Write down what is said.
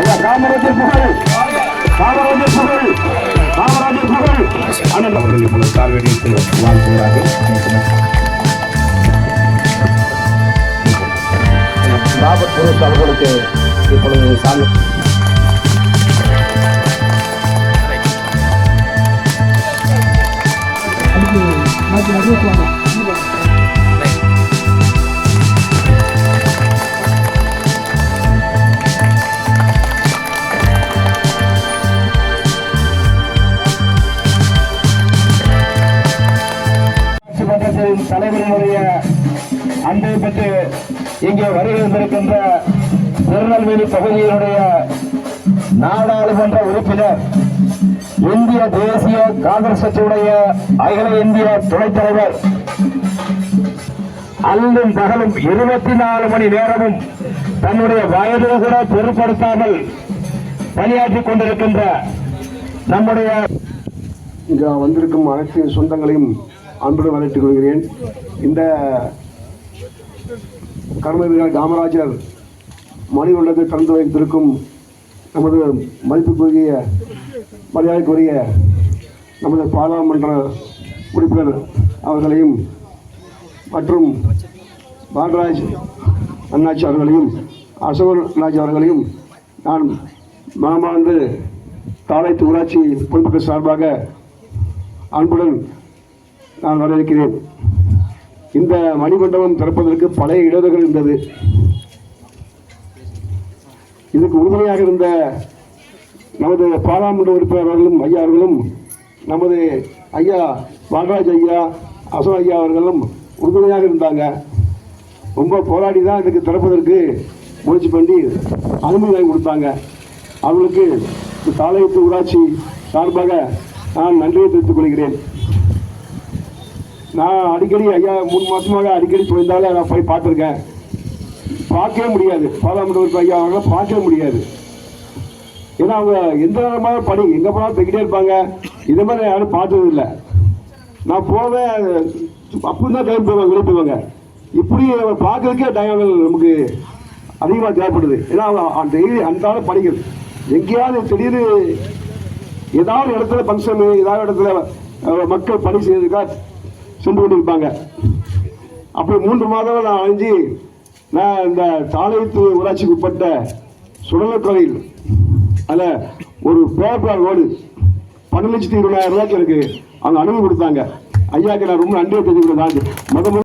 ஐயா காமராஜர் புகழ் காமராஜர் புகழ் காமராஜர் புகழ் அண்ணன் அவர்கள் இப்பொழுது கால்வெடித்து வாழ்த்துகிறார்கள் ராபர்ட் புரூஸ் அவர்களுக்கு இப்பொழுது சாமி ஆட்சி அரசின் தலைவரினுடைய அன்பை பெற்று இங்கே வருகின்றிருக்கின்ற திருநெல்வேலி பகுதியினுடைய நாடாளுமன்ற உறுப்பினர் இந்திய தேசிய காங்கிரஸ் கட்சியுடைய அகில இந்திய துணைத் தலைவர். அல்லும் பகலும் இருபத்தி நாலு மணி நேரமும் தன்னுடைய வயது கூட பொருட்படுத்தாமல் பணியாற்றிக் கொண்டிருக்கின்ற நம்முடைய இங்க வந்திருக்கும் அனைத்து சொந்தங்களையும் அன்புடன் வரவேற்றுக் கொள்கிறேன். இந்த கர்மவீரர் காமராஜர் மணிமண்டலத்தை திறந்து வைத்திருக்கும் நமது மதிப்புக்குரிய மரியாதைக்குரிய நமது பாராளுமன்ற உறுப்பினர் அவர்களையும் மற்றும் பாலராஜ் அண்ணாச்சி அவர்களையும் அசோகராஜ் அவர்களையும் நான் மனமார்ந்து தாளைத்து ஊராட்சி பொதுமக்கள் சார்பாக அன்புடன் நான் வரவேற்கிறேன். இந்த மணிமண்டபம் திறப்பதற்கு பழைய இடர்கள் இருந்தது. இதுக்கு உறுதுணையாக இருந்த நமது பாராளுமன்ற உறுப்பினர்களும் அவர்களும் ஐயா அவர்களும் நமது ஐயா பாலராஜ் ஐயா அசோக் ஐயா அவர்களும் உறுதுணையாக இருந்தாங்க. ரொம்ப போராடி தான் இதுக்கு திறப்பதற்கு முயற்சி பண்ணி அனுமதி வாங்கி கொடுத்தாங்க. அவர்களுக்கு தாளையத்து ஊராட்சி சார்பாக நான் நன்றியை தெரிவித்துக் கொள்கிறேன். நான் அடிக்கடி ஐயா மூணு மாசமாக அடிக்கடி போயிருந்தாலும் நான் போய் பார்த்துருக்கேன். பார்க்கவே முடியாது. பாராளுமன்ற உறுப்பினர் ஐயா அவங்கள பார்க்கவே முடியாது. ஏன்னா அவங்க எந்த நேரமாக பணி எங்கே போனாலும் போய்கிட்டே இருப்பாங்க. இந்த மாதிரி யாரும் பார்த்தது இல்லை நான் போவேன் அப்போ தான் டைம் போவாங்க வெளியே போவாங்க. இப்படி நம்ம பார்க்கறதுக்கே டைம் நமக்கு அதிகமாக தேவைப்படுது. ஏன்னா அவங்க டெய்லி அன்றாட பணிகள். எங்கேயாவது திடீர்னு ஏதாவது இடத்துல ஃபங்க்ஷனு ஏதாவது இடத்துல மக்கள் பணி செய்யறதுக்காக சென்று கொண்டிருப்பாங்க. அப்படி மூன்று மாதம் நான் அழிஞ்சு நான் இந்த தாளையத்து ஊராட்சிக்கு உட்பட்ட சுடலக்கோவில் அதில் ஒரு பேப்பர் ரோடு பன்னெண்டு லட்சத்தி இருபதாயிரம் ரூபாய்க்கு எனக்கு அவங்க அனுமதி கொடுத்தாங்க. ஐயாக்கு நான் ரொம்ப நன்றியை தெரிஞ்சுக்கிறேன் முத முத